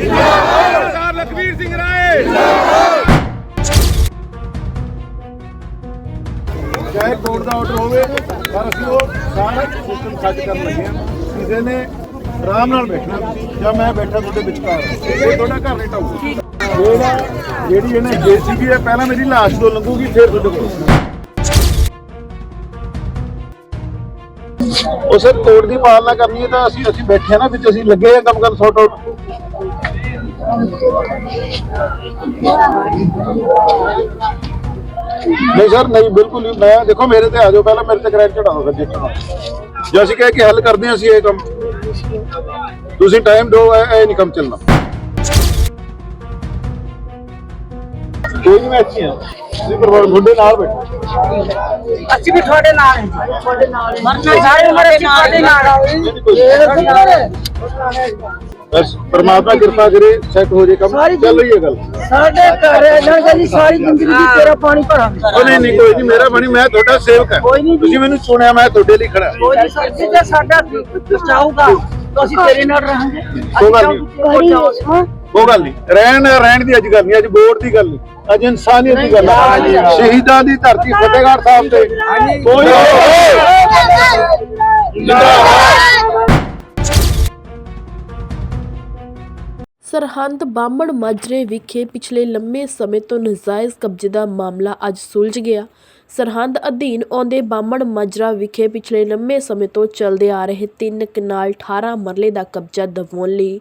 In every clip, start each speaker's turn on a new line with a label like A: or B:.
A: ਸਰਦਾਰ ਲਖਵੀਰ ਸਿੰਘ ਰਾਏ।
B: ਚਾਹੇ ਕੋਰਟ ਦਾ ਆਰਡਰ ਹੋਵੇ ਪਰ ਅਸੀਂ ਉਹ ਸਾਰਾ ਸਿਸਟਮ ਸੱਚ ਕਰਨ ਲੱਗੇ ਹਾਂ। ਕਿਸੇ ਨੇ ਆਰਾਮ ਨਾਲ ਬੈਠਣਾ ਜਾਂ ਮੈਂ ਬੈਠਾ ਤੁਹਾਡੇ ਵਿਚਕਾਰ। ਇਹ ਤੁਹਾਡਾ ਘਰ ਨਹੀਂ ਢਾਊਗਾ। ਜਿਹੜਾ ਜਿਹੜੀ ਇਹਨੇ ਜੀਸੀਬੀ ਹੈ ਪਹਿਲਾਂ ਮੇਰੀ ਲਾਸ਼ ਤੋਂ ਲੰਘੂਗੀ ਫਿਰ ਤੁਹਾਡੇ ਕੋਲ। ਉਹ ਸਰ ਕੋਰਟ ਦੀ ਪਾਲਣਾ ਕਰਨੀ ਹੈ ਤਾਂ ਅਸੀਂ ਅਸੀਂ ਬੈਠੇ ਹਾਂ ਨਾ ਵਿੱਚ ਅਸੀਂ ਲੱਗੇ ਆ ਕੰਮ ਕਰਨ ਸੌਟ ਆਊਟ ਨਹੀਂ ਸਰ ਨਹੀਂ ਬਿਲਕੁਲ ਨਹੀਂ ਮੈਂ ਦੇਖੋ ਮੇਰੇ ਤੇ ਆ ਜਾਓ ਪਹਿਲਾਂ ਮੇਰੇ ਤੇ ਕ੍ਰੈਕ ਚੜਾਓ ਫਿਰ ਦੇਖਣਾ ਜੇ ਅਸੀਂ ਕਹਿ ਕੇ ਹੱਲ ਕਰਦੇ ਹਾਂ ਅਸੀਂ ਇਹ ਕੰਮ ਤੁਸੀਂ ਟਾਈਮ ਦਿਓ ਇਹ ਇਹ ਨਹੀਂ ਕੰਮ ਚੱਲਣਾ ਕੋਈ ਨਹੀਂ ਮੈਂ ਇੱਥੇ ਹਾਂ ਤੁਸੀਂ ਪਰਿਵਾਰ ਤੁਹਾਡੇ ਨਾਲ ਬੈਠੋ
C: ਅਸੀਂ ਵੀ ਤੁਹਾਡੇ ਨਾਲ ਹਾਂ ਜੀ। ਤੁਹਾਡੇ ਨਾਲ ਮਰਨਾ ਸਾਰੇ ਉਮਰ ਅਸੀਂ ਤੁਹਾਡੇ ਨਾਲ ਆ
B: ਬਸ ਪਰਮਾਤਮਾ ਕਿਰਪਾ ਕਰੇ ਸੈੱਟ ਹੋ ਜੇ ਕੰਮ ਚੱਲ ਰਹੀ ਹੈ ਗੱਲ।
C: ਸਾਡੇ ਘਰ ਇਹਨਾਂ ਦੀ ਸਾਰੀ ਜ਼ਿੰਦਗੀ ਦੀ ਤੇਰਾ ਪਾਣੀ ਭਰਾਂਗੇ।
B: ਉਹ ਨਹੀਂ ਨਹੀਂ ਕੋਈ ਨਹੀਂ ਮੇਰਾ ਬਣੀ ਮੈਂ ਤੁਹਾਡਾ ਸੇਵਕ ਹਾਂ।
C: ਕੋਈ ਨਹੀਂ ਜੀ।
B: ਤੁਸੀਂ ਮੈਨੂੰ ਸੁਣਿਆ ਮੈਂ ਤੁਹਾਡੇ ਲਈ ਖੜਾ
C: ਕੋਈ ਨਹੀਂ ਸਰ ਜੇ ਸਾਡਾ ਬਚਾਊਗਾ ਤਾਂ ਅਸੀਂ ਤੇਰੇ ਨਾਲ ਰਹਾਂਗੇ।
B: ਕੋਈ ਗੱਲ ਨਹੀਂ। ਉਹ ਗੱਲ ਨਹੀਂ। ਰਹਿਣ ਰਹਿਣ ਦੀ ਅੱਜ ਗੱਲ ਨਹੀਂ ਅੱਜ ਵੋਟ ਦੀ ਗੱਲ ਨਹੀਂ। ਅੱਜ ਇਨਸਾਨੀਅਤ ਦੀ ਗੱਲ ਹੈ। ਸ਼ਹੀਦਾਂ ਦੀ ਧਰਤੀ ਫਤਿਹਗੜ੍ਹ ਸਾਹਿਬ ਤੇ। ਕੋਈ
D: ਸਰਹੰਦ ਬਾਹਮਣ ਮਾਜਰੇ ਵਿਖੇ ਪਿਛਲੇ ਲੰਮੇ ਸਮੇਂ ਤੋਂ ਨਾਜਾਇਜ਼ ਕਬਜ਼ੇ ਦਾ ਮਾਮਲਾ ਅੱਜ ਸੁਲਝ ਗਿਆ। ਸਰਹੰਦ ਅਧੀਨ ਆਉਂਦੇ ਬਾਹਮਣ ਮਾਜਰਾ ਵਿਖੇ ਪਿਛਲੇ ਲੰਮੇ ਸਮੇਂ ਤੋਂ ਚੱਲਦੇ ਆ ਰਹੇ ਤਿੰਨ ਕਨਾਲ 18 ਮਰਲੇ ਦਾ ਕਬਜ਼ਾ ਦਿਵਾਉਣ ਲਈ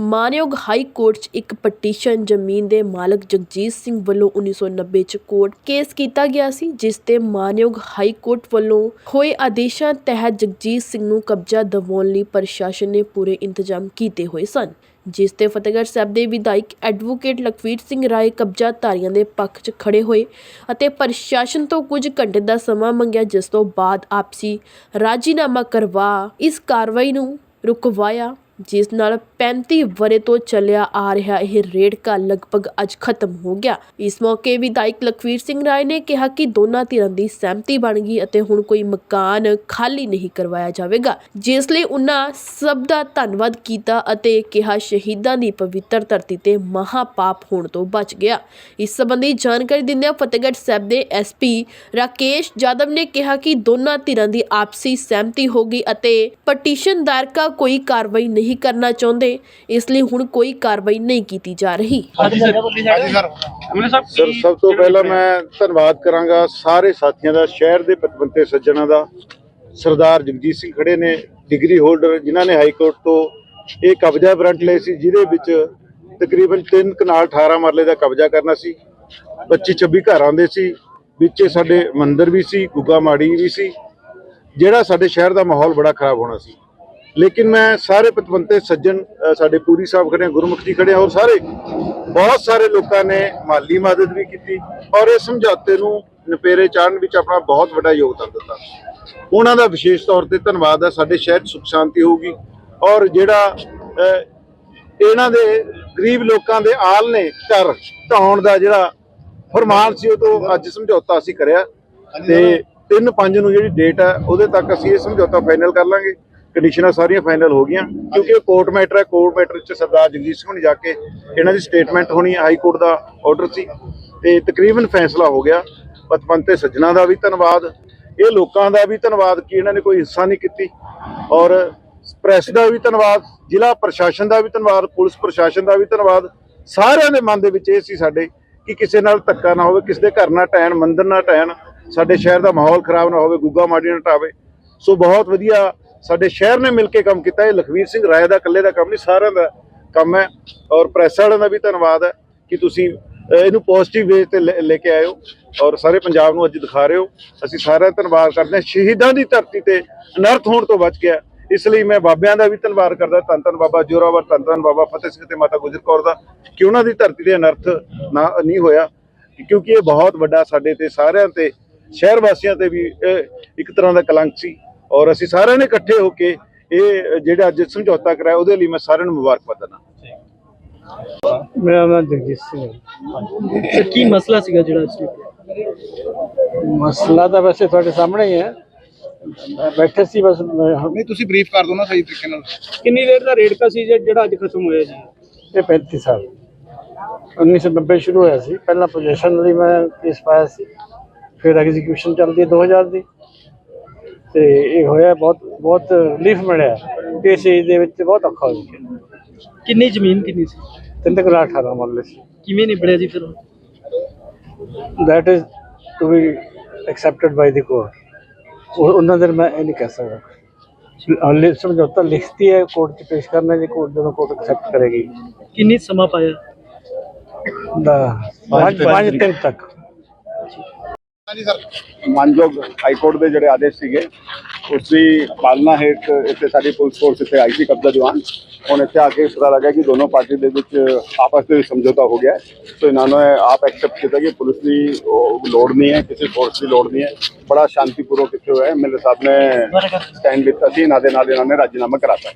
D: ਮਾਨਯੋਗ ਹਾਈ ਕੋਰਟ 'ਚ ਇੱਕ ਪਟੀਸ਼ਨ ਜ਼ਮੀਨ ਦੇ ਮਾਲਕ ਜਗਜੀਤ ਸਿੰਘ ਵੱਲੋਂ 1990 'ਚ ਕੋਰਟ ਕੇਸ ਕੀਤਾ ਗਿਆ ਸੀ, ਜਿਸ ਤੇ ਮਾਨਯੋਗ ਹਾਈ ਕੋਰਟ ਵੱਲੋਂ ਹੋਏ ਆਦੇਸ਼ਾਂ ਤਹਿਤ ਜਗਜੀਤ ਸਿੰਘ ਨੂੰ ਕਬਜ਼ਾ ਦਿਵਾਉਣ ਲਈ ਪ੍ਰਸ਼ਾਸਨ ਨੇ ਪੂਰੇ ਇੰਤਜ਼ਾਮ ਕੀਤੇ ਹੋਏ ਸਨ, ਜਿਸ ਤੇ ਫਤਿਹਗੜ੍ਹ ਸਾਹਿਬ ਦੇ ਵਿਧਾਇਕ ਐਡਵੋਕੇਟ ਲਖਵੀਰ ਸਿੰਘ ਰਾਏ ਕਬਜ਼ਾ ਧਾਰੀਆਂ ਦੇ ਪੱਖ 'ਚ ਖੜੇ ਹੋਏ ਅਤੇ ਪ੍ਰਸ਼ਾਸਨ ਤੋਂ ਕੁਝ ਘੰਟੇ ਦਾ ਸਮਾਂ ਮੰਗਿਆ ਜਿਸ ਤੋਂ ਬਾਅਦ ਆਪਸੀ ਰਾਜੀਨਾਮਾ ਕਰਵਾ ਇਸ ਕਾਰਵਾਈ ਨੂੰ ਰੁਕਵਾਇਆ, ਜਿਸ ਨਾਲ 35 ਵਰੇ ਤੋਂ ਚੱਲਿਆ ਆ ਰਿਹਾ ਇਹ ਰੇੜਕਾ ਲਗਭਗ ਅੱਜ ਖਤਮ ਹੋ ਗਿਆ। ਇਸ ਮੌਕੇ ਵਿਧਾਇਕ ਲਖਵੀਰ ਸਿੰਘ ਰਾਏ ਨੇ ਕਿਹਾ ਕਿ ਦੋਨਾਂ ਧਿਰਾਂ ਦੀ ਸਹਿਮਤੀ ਬਣ ਗਈ ਅਤੇ ਹੁਣ ਕੋਈ ਮਕਾਨ ਖਾਲੀ ਨਹੀਂ ਕਰਵਾਇਆ ਜਾਵੇਗਾ। ਜਿਸ ਲਈ ਉਹਨਾਂ ਸਭ ਦਾ ਧੰਨਵਾਦ ਕੀਤਾ ਅਤੇ ਕਿਹਾ ਸ਼ਹੀਦਾਂ ਦੀ ਪਵਿੱਤਰ ਧਰਤੀ ਤੇ ਮਹਾ ਪਾਪ ਹੋਣ ਤੋਂ ਬਚ ਗਿਆ। ਇਸ ਸੰਬੰਧੀ ਜਾਣਕਾਰੀ ਦਿੰਦਿਆਂ ਫਤਿਹਗੜ੍ਹ ਸਾਹਿਬ ਦੇ ਐਸਪੀ ਰਾਕੇਸ਼ ਜਾਦਵ ਨੇ ਕਿਹਾ ਕਿ ਦੋਨਾਂ ਧਿਰਾਂ ਦੀ ਆਪਸੀ ਸਹਿਮਤੀ ਹੋ ਗਈ ਅਤੇ ਪਟੀਸ਼ਨ ਦਾਇਰਕਾ ਕੋਈ ਕਾਰਵਾਈ ਨਹੀਂ ਕਰਨਾ ਚਾਹੁੰਦੇ। ਇਸ ਲਈ ਹੁਣ ਕੋਈ ਕਾਰਵਾਈ ਨਹੀਂ ਕੀਤੀ ਜਾ ਰਹੀ।
B: ਸਰ। ਸਭ ਤੋਂ ਪਹਿਲਾਂ ਮੈਂ ਧੰਨਵਾਦ ਕਰਾਂਗਾ ਸਾਰੇ ਸਾਥੀਆਂ ਦਾ ਸ਼ਹਿਰ ਦੇ ਪਤਵੰਤੇ ਸੱਜਣਾ ਦਾ। ਸਰਦਾਰ ਜਗਜੀਤ ਸਿੰਘ ਖੜੇ ਨੇ ਡਿਗਰੀ ਹੋਲਡਰ ਜਿਨ੍ਹਾਂ ਨੇ ਹਾਈ ਕੋਰਟ ਤੋਂ ਇਹ ਕਬਜ਼ਾ ਵਾਰੰਟ ਲਏ ਸੀ ਜਿਹਦੇ ਵਿੱਚ ਤਕਰੀਬਨ 3 ਕਨਾਲ 18 ਮਰਲੇ ਦਾ ਕਬਜ਼ਾ ਕਰਨਾ ਸੀ। 25 26 ਘਰ ਆਉਂਦੇ ਸੀ ਵਿੱਚੇ ਸਾਡੇ ਮੰਦਿਰ ਵੀ ਸੀ ਗੁੱਗਾ ਮਾੜੀ ਵੀ ਸੀ। ਜਿਹੜਾ ਸਾਡੇ ਸ਼ਹਿਰ ਦਾ ਮਾਹੌਲ ਬੜਾ ਖਰਾਬ ਹੋਣਾ ਸੀ। ਲੇਕਿਨ ਮੈਂ ਸਾਰੇ ਪਤਵੰਤੇ ਸੱਜਣ ਸਾਡੇ ਪੂਰੀ ਸਾਹਿਬ ਖੜੇ ਗੁਰਮੁਖ ਜੀ ਖੜੇ ਔਰ ਸਾਰੇ, ਬਹੁਤ ਸਾਰੇ ਲੋਕਾਂ ਨੇ ਮਾਲੀ ਮਦਦ ਵੀ ਕੀਤੀ ਔਰ ਇਹ ਸਮਝੌਤੇ ਨੂੰ ਨਪੇਰੇ ਚਾੜਨ ਵਿੱਚ ਆਪਣਾ ਬਹੁਤ ਵੱਡਾ ਯੋਗਦਾਨ ਦਿੱਤਾ। ਉਹਨਾਂ ਦਾ ਵਿਸ਼ੇਸ਼ ਤੌਰ ਤੇ ਧੰਨਵਾਦ ਹੈ ਸਾਡੇ ਸ਼ਹਿਰ 'ਚ ਸੁਖ ਸ਼ਾਂਤੀ ਹੋਊਗੀ ਔਰ ਜਿਹੜਾ ਇਹਨਾਂ ਦੇ ਗਰੀਬ ਲੋਕਾਂ ਦੇ ਆਲ ਨੇ ਘਰ ਢਾਉਣ ਦਾ ਜਿਹੜਾ ਫਰਮਾਨ ਸੀ, ਉਹ ਤੋਂ ਅੱਜ ਸਮਝੌਤਾ ਅਸੀਂ ਕਰਿਆ ਤੇ 3-5 ਨੂੰ ਜਿਹੜੀ ਡੇਟ ਹੈ ਉਹਦੇ ਤੱਕ ਅਸੀਂ ਇਹ ਸਮਝੌਤਾ ਫਾਈਨਲ ਕਰ ਲਾਂਗੇ। ਕੰਡੀਸ਼ਨਾਂ ਸਾਰੀਆਂ ਫਾਈਨਲ ਹੋ ਗਈਆਂ। ਕਿਉਂਕਿ ਇਹ ਕੋਰਟ ਮੈਟਰ ਹੈ ਕੋਰਟ ਮੈਟਰ 'ਚ ਸਰਦਾਰ ਜਗਜੀਤ ਸਿੰਘ ਨੇ ਜਾ ਕੇ ਇਹਨਾਂ ਦੀ ਸਟੇਟਮੈਂਟ ਹੋਣੀ ਹਾਈ ਕੋਰਟ ਦਾ ਆਰਡਰ ਸੀ। ਤੇ ਤਕਰੀਬਨ ਫੈਸਲਾ ਹੋ ਗਿਆ। ਪਤਵੰਤੇ ਸੱਜਣਾ ਦਾ ਵੀ ਧੰਨਵਾਦ। ਇਹ ਲੋਕਾਂ ਦਾ ਵੀ ਧੰਨਵਾਦ ਕਿ ਇਹਨਾਂ ਨੇ ਕੋਈ ਹਿੱਸਾ ਨਹੀਂ ਕੀਤੀ। ਔਰ ਪ੍ਰੈਸ ਦਾ ਵੀ ਧੰਨਵਾਦ, ਜ਼ਿਲ੍ਹਾ ਪ੍ਰਸ਼ਾਸਨ ਦਾ ਵੀ ਧੰਨਵਾਦ, ਪੁਲਿਸ ਪ੍ਰਸ਼ਾਸਨ ਦਾ ਵੀ ਧੰਨਵਾਦ। ਸਾਰਿਆਂ ਦੇ ਮਨ ਦੇ ਵਿੱਚ ਇਹ ਸੀ ਸਾਡੇ ਕਿ ਕਿਸੇ ਨਾਲ ਧੱਕਾ ਨਾ ਹੋਵੇ, ਕਿਸੇ ਦੇ ਘਰ ਨਾ ਟੈਣ ਮੰਦਰ ਨਾ ਟੈਣ ਸਾਡੇ ਸ਼ਹਿਰ ਦਾ ਮਾਹੌਲ ਖਰਾਬ ਨਾ ਹੋਵੇ, ਗੁੱਗਾ ਮਾੜੀ ਨਾ ਟਾਵੇ। ਸੋ ਬਹੁਤ ਵਧੀਆ ਸਾਡੇ ਸ਼ਹਿਰ ਨੇ ਮਿਲ ਕੇ ਕੰਮ ਕੀਤਾ। ਇਹ ਲਖਵੀਰ ਸਿੰਘ ਰਾਏ ਦਾ ਇਕੱਲੇ ਦਾ ਕੰਮ ਨਹੀਂ, ਸਾਰਿਆਂ ਦਾ ਕੰਮ ਹੈ ਔਰ ਪ੍ਰੈਸ ਵਾਲਿਆਂ ਦਾ ਵੀ ਧੰਨਵਾਦ ਹੈ ਕਿ ਤੁਸੀਂ ਇਹਨੂੰ ਪੋਜ਼ਿਟਿਵ ਵੇ ਤੇ ਲੈ ਲੈ ਕੇ ਆਇਓ ਔਰ ਸਾਰੇ ਪੰਜਾਬ ਨੂੰ ਅੱਜ ਦਿਖਾ ਰਹੇ ਹੋ। ਅਸੀਂ ਸਾਰਿਆਂ ਦਾ ਧੰਨਵਾਦ ਕਰਦੇ ਹਾਂ। ਸ਼ਹੀਦਾਂ ਦੀ ਧਰਤੀ ਤੇ ਅਨਰਥ ਹੋਣ ਤੋਂ ਬਚ ਗਿਆ। ਇਸ ਲਈ ਮੈਂ ਬਾਬਿਆਂ ਦਾ ਵੀ ਧੰਨਵਾਦ ਕਰਦਾ। ਧੰਨ ਧੰਨ ਬਾਬਾ ਜੋਰਾਵਰ, ਧੰਨ ਧੰਨ ਬਾਬਾ ਫਤਿਹ ਸਿੰਘ ਤੇ ਮਾਤਾ ਗੁਜਰ ਕੌਰ ਦਾ ਕਿ ਉਹਨਾਂ ਦੀ ਧਰਤੀ ਤੇ ਅਨਰਥ ਨਾ, ਨਹੀਂ ਹੋਇਆ। ਕਿਉਂਕਿ ਇਹ ਬਹੁਤ ਵੱਡਾ ਸਾਡੇ ਤੇ ਸਾਰਿਆਂ ਤੇ, ਸ਼ਹਿਰ ਵਾਸੀਆਂ ਤੇ ਵੀ ਇੱਕ ਤਰ੍ਹਾਂ ਦਾ ਕਲੰਕ ਸੀ। ਔਰ ਅਸੀਂ ਸਾਰਿਆਂ ਨੇ ਇਕੱਠੇ ਹੋ ਕੇ ਇਹ ਜਿਹੜਾ ਅੱਜ ਸਮਝੌਤਾ ਕਰਾਇਆ ਉਹਦੇ ਲਈ ਮੈਂ ਸਾਰਿਆਂ ਨੂੰ ਮੁਬਾਰਕਬਾਦ ਦਿੰਦਾ।
E: ਮੇਰਾ ਨਾਮ ਜਗਜੀਤ ਸਿੰਘ ਹੈ।
F: ਕੀ ਮਸਲਾ ਸੀਗਾ ਜਿਹੜਾ ਅੱਜ?
E: ਮਸਲਾ ਤਾਂ ਵੈਸੇ ਤੁਹਾਡੇ ਸਾਹਮਣੇ ਹੀ ਹੈ। ਮੈਂ ਬੈਠੇ ਸੀ ਬਸ
A: ਨਹੀਂ ਤੁਸੀਂ ਬਰੀਫ ਕਰ ਦਿਓ ਨਾ ਸਹੀ ਤਰੀਕੇ ਨਾਲ।
F: ਕਿੰਨੀ ਦੇਰ ਦਾ ਰੇਟ ਕਾ ਸੀ ਜਿਹੜਾ ਅੱਜ ਖਤਮ ਹੋਇਆ ਜੀ?
E: ਇਹ 35 ਸਾਲ। 1990 ਸ਼ੁਰੂ ਹੋਇਆ ਸੀ। ਪਹਿਲਾਂ ਪੋਜੀਸ਼ਨ ਲਈ ਮੈਂ ਕੇਸ ਪਾਇਆ ਸੀ। ਫਿਰ ਐਗਜ਼ੀਕਿਊਸ਼ਨ ਚੱਲਦੀ ਹੈ 2000 ਦੀ। ਤੇ ਇਹ ਹੋਇਆ ਬਹੁਤ ਬਹੁਤ ਰਿਲੀਫ ਮਿਲਿਆ। ਇਸ ਏਜ ਦੇ ਵਿੱਚ ਬਹੁਤ ਔਖਾ ਹੋ ਗਿਆ।
A: ਕਿੰਨੀ ਜ਼ਮੀਨ ਕਿੰਨੀ ਸੀ?
E: ਤਿੰਨ ਤੱਕ 18 ਮਰਲੇ ਸੀ।
A: ਕਿਵੇਂ ਨਿਬੜਿਆ ਜੀ ਫਿਰ
E: is to be accepted by the court. ਉਹ ਉਹਨਾਂ ਦੇ ਮੈਂ ਇਹ ਨਹੀਂ ਕਹਿ ਸਕਦਾ। ਹਾਲੇ ਸਮਝੌਤਾ ਲਿਖਤੀ ਹੈ ਕੋਰਟ 'ਚ ਪੇਸ਼ ਕਰਨਾ ਜੇ ਕੋਰਟ ਜਦੋਂ ਕੋਰਟ ਐਕਸੈਪਟ ਕਰੇਗੀ।
A: ਕਿੰਨੀ ਸਮਾਂ ਪਾਇਆ?
E: ਦਾ ਪੰਜ ਪੰਜ ਦਿਨ ਤੱਕ
F: ਮਾਨਯੋਗ ਹਾਈ ਕੋਰਟ ਦੇ ਜਿਹੜੇ ਆਦੇਸ਼ ਸੀਗੇ ਉਸ ਦੀ ਪਾਲਣਾ ਹੇਠ ਇੱਥੇ ਸਾਡੀ ਪੁਲਿਸ ਫੋਰਸ ਇੱਥੇ ਆਈ ਸੀ ਕਬਜ਼ਾ ਦੀਵਾਨ। ਹੁਣ ਇੱਥੇ ਆ ਕੇ ਇਸ ਤਰ੍ਹਾਂ ਲੱਗਾ ਕਿ ਦੋਨੋਂ ਪਾਰਟੀ ਦੇ ਵਿੱਚ ਆਪਸ ਦੇ ਵਿੱਚ ਸਮਝੌਤਾ ਹੋ ਗਿਆ। ਸੋ ਇਹਨਾਂ ਨੇ ਆਪ ਐਕਸੈਪਟ ਕੀਤਾ ਕਿ ਪੁਲਿਸ ਦੀ ਉਹ ਲੋੜ ਨਹੀਂ ਹੈ ਕਿਸੇ ਫੋਰਸ ਦੀ ਲੋੜ ਨਹੀਂ ਹੈ। ਬੜਾ ਸ਼ਾਂਤੀਪੂਰਵਕ ਇੱਥੇ ਹੋਇਆ ਐਮਐਲਏ ਸਾਹਿਬ ਨੇ ਸਟੈਂਡ ਲਿੱਤਾ ਸੀ। ਇਹਨਾਂ ਦੇ ਨਾਲ ਇਹਨਾਂ ਨੇ ਰਾਜੀਨਾਮਾ ਕਰਾਤਾ।